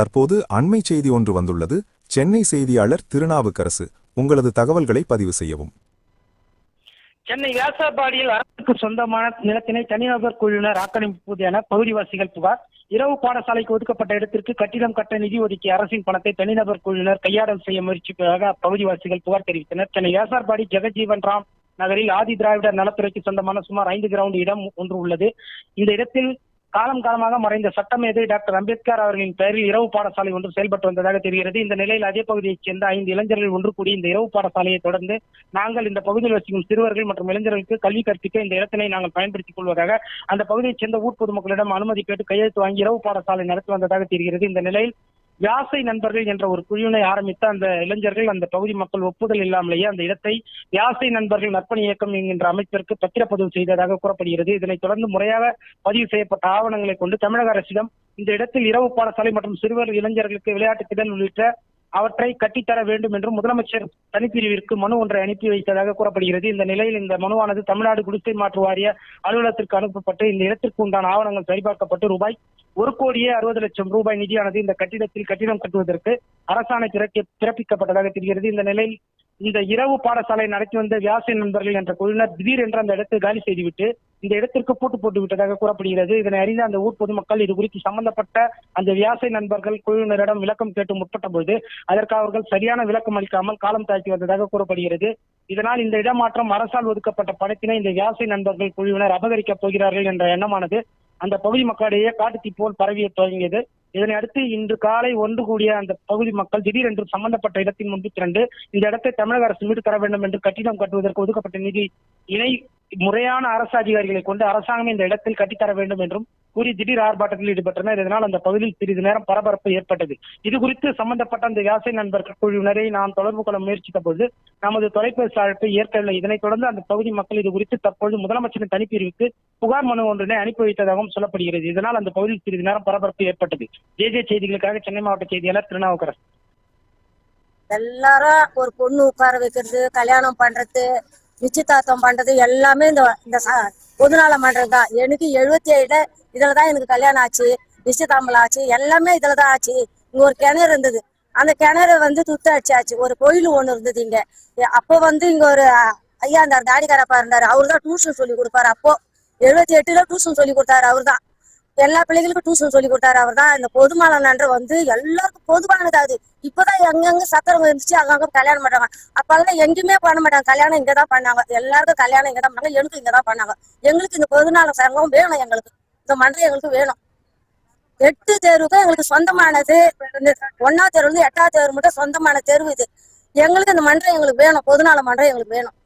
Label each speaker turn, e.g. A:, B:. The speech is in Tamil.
A: தற்போது அண்மை செய்தி ஒன்று வந்துள்ளது. சென்னை செய்தியாளர் திருநாவுக்கரசு. உங்களது தகவல்களை பதிவு செய்யவும்.
B: சென்னை வியாசர்பாடியில் அரசுக்கு சொந்தமான நிலத்தினை தனிநபர் குழுவினர் ஆக்கிரமிப்பது என பகுதிவாசிகள் புகார். இரவு பாடசாலைக்கு ஒதுக்கப்பட்ட இடத்திற்கு கட்டிடம் கட்ட நிதி ஒதுக்கிய அரசின் பணத்தை தனிநபர் குழுவினர் கையாடல் செய்ய முயற்சிப்பதாக அப்பகுதிவாசிகள் புகார் தெரிவித்தனர். சென்னை வியாசார்பாடி ஜெகஜீவன் ராம் நகரில் ஆதி திராவிடர் நலத்துறைக்கு சொந்தமான சுமார் ஐந்து கிரவுண்ட் இடம் ஒன்று உள்ளது. இந்த இடத்தில் காலம் காலமாக மறைந்த சட்டமேதை டாக்டர் அம்பேத்கர் அவர்களின் பெயரில் இரவு பாடசாலை ஒன்று செயல்பட்டு வந்ததாக தெரிகிறது. இந்த நிலையில் அதே பகுதியைச் சேர்ந்த ஐந்து இளைஞர்கள் ஒன்று கூடி இந்த இரவு பாடசாலையை தொடர்ந்து நாங்கள் இந்த பகுதியில் வசிக்கும் சிறுவர்கள் மற்றும் இளைஞர்களுக்கு கல்வி கற்பிக்க இந்த இடத்தினை நாங்கள் பயன்படுத்திக் கொள்வதாக அந்த பகுதியைச் சேர்ந்த ஊர் பொதுமக்களிடம் அனுமதி கேட்டு கையெழுத்து வாங்கி இரவு பாடசாலை நடத்தி வந்ததாக தெரிகிறது. இந்த நிலையில் வியாசை நண்பர்கள் என்ற ஒரு குழுவினை ஆரம்பித்த அந்த இளைஞர்கள் அந்த பகுதி மக்கள் ஒப்புதல் இல்லாமலேயே அந்த இடத்தை வியாசை நண்பர்கள் நற்பணி இயக்கம் என்கின்ற அமைப்பிற்கு பத்திரப்பதிவு செய்ததாக கூறப்படுகிறது. இதனைத் தொடர்ந்து முறையாக பதிவு செய்யப்பட்ட ஆவணங்களை கொண்டு தமிழக அரசிடம் இந்த இடத்தில் இரவு பாடசாலை மற்றும் சிறுவர் இளைஞர்களுக்கு விளையாட்டு திடல் உள்ளிட்ட அவற்றை கட்டித்தர வேண்டும் என்று முதலமைச்சர் தனிப்பிரிவிற்கு மனு ஒன்றை அனுப்பி வைத்ததாக கூறப்படுகிறது. இந்த நிலையில் இந்த மனுவானது தமிழ்நாடு குடிசை மாற்று வாரிய அலுவலகத்திற்கு அனுப்பப்பட்டு இந்த இடத்திற்கு உண்டான ஆவணங்கள் சரிபார்க்கப்பட்டு ரூபாய் ஒரு கோடியே அறுபது லட்சம் ரூபாய் நிதியானது இந்த கட்டிடத்தில் கட்டிடம் கட்டுவதற்கு அரசாணை பிறப்பிக்கப்பட்டதாக தெரிகிறது. இந்த நிலையில் இந்த இரவு பாடசாலை நடத்தி வந்த வியாசின் நண்பர்கள் என்ற குழுவினர் திடீரென்று அந்த இடத்தை காலி செய்துவிட்டு இந்த இடத்திற்கு பூட்டு போட்டு விட்டதாக கூறப்படுகிறது. இதனை அறிந்த அந்த ஊர் பொதுமக்கள் இது குறித்து சம்பந்தப்பட்ட அந்த வியாசை நண்பர்கள் குழுவினரிடம் விளக்கம் கேட்டு முற்பட்ட பொழுது அதற்கு அவர்கள் சரியான விளக்கம் அளிக்காமல் காலம் தாழ்த்தி வந்ததாக கூறப்படுகிறது. இதனால் இந்த இடமாற்றம் அரசால் ஒதுக்கப்பட்ட பணத்தினை இந்த வியாசை நண்பர்கள் குழுவினர் அபகரிக்கப் போகிறார்கள் என்ற எண்ணமானது அந்த பகுதி மக்களிடையே காட்டுத்தீ போல் பரவிய துவங்கியது இதனை அடுத்து இன்று காலை ஒன்று கூடிய அந்த பகுதி மக்கள் திடீரென்று சம்பந்தப்பட்ட இடத்தின் முன்பு திரண்டு இந்த இடத்தை தமிழக அரசு மீட்டு தர வேண்டும் என்று கட்டிடம் கட்டுவதற்கு ஒதுக்கப்பட்ட நிதி இணை முறையான அரசு அதிகாரிகளை கொண்டு அரசாங்கம் இந்த இடத்தில் கட்டித்தர வேண்டும் என்றும் கூறி திடீர் ஆர்ப்பாட்டத்தில் ஈடுபட்டனர். இதனால் அந்த பகுதியில் சிறிது நேரம் பரபரப்பு ஏற்பட்டது. இது குறித்து சம்பந்தப்பட்ட அந்த யாசை நண்பர்கள் குழுவினரை நாம் தொடர்பு கொள்ள முயற்சித்த போது நமது தொலைபேசி அழைப்பை ஏற்கவில்லை. இதனைத் தொடர்ந்து அந்த பகுதி மக்கள் இது குறித்து தற்பொழுது முதலமைச்சரின் தனிப்பிரிவுக்கு புகார் மனு ஒன்றினை அனுப்பி வைத்ததாகவும் சொல்லப்படுகிறது. இதனால் அந்த பகுதியில் சிறிது நேரம் பரபரப்பு ஏற்பட்டது. ஜே ஜே செய்திகளுக்காக சென்னை மாவட்ட செய்தியாளர் திருநாவுக்கரசு.
C: எல்லாரும் ஒரு பொண்ணு உட்கார வைக்கிறது கல்யாணம் பண்றது நிச்சயதார்த்தம் பண்றது எல்லாமே இந்த இந்த பொதுநாள மன்றம் தான். எனக்கு எழுபத்தி ஏழுல இதுலதான் எனக்கு கல்யாணம் ஆச்சு நிச்சயதாம்பலம் ஆச்சு எல்லாமே இதுல தான் ஆச்சு. இங்க ஒரு கிணறு இருந்தது. அந்த கிணறு வந்து துத்தாட்சி ஆச்சு ஒரு கோயில் ஒண்ணு இருந்தது இங்க. அப்போ வந்து இங்க ஒரு ஐயா இருந்தார் தாடிக்காரப்பா இருந்தாரு. அவரு தான் டியூஷன் சொல்லி கொடுப்பாரு. அப்போ எழுபத்தி எட்டுல டியூஷன் சொல்லி கொடுத்தாரு அவர் தான் எல்லா பிள்ளைகளுக்கும் டியூஷன் சொல்லி கொடுத்தாரு அவர் தான் இந்த பொதுமாளன்ற வந்து எல்லாருக்கும் பொதுவானது அது. இப்பதான் எங்கெங்க சத்திரம் இருந்துச்சு அங்கங்க கல்யாணம் பண்றாங்க. அப்பெல்லாம் எங்கேயுமே பண்ண மாட்டாங்க. கல்யாணம் இங்கதான் பண்ணாங்க. எல்லாருக்கும் கல்யாணம் இங்கதான் பண்ணாங்க. எனக்கும் இங்கதான் பண்ணாங்க. எங்களுக்கு இந்த பொதுநாள சங்கம் வேணும் எங்களுக்கு. இந்த மன்றம் எங்களுக்கு வேணும். எட்டு தேர்வுக்கு எங்களுக்கு சொந்தமானது. ஒன்னா ஒன்னாவது தேர்வு இருந்து எட்டாவது தேர்வு மட்டும் சொந்தமான தேர்வு இது. எங்களுக்கு இந்த மன்றம் எங்களுக்கு வேணும். பொதுநாள மன்றம் எங்களுக்கு வேணும்.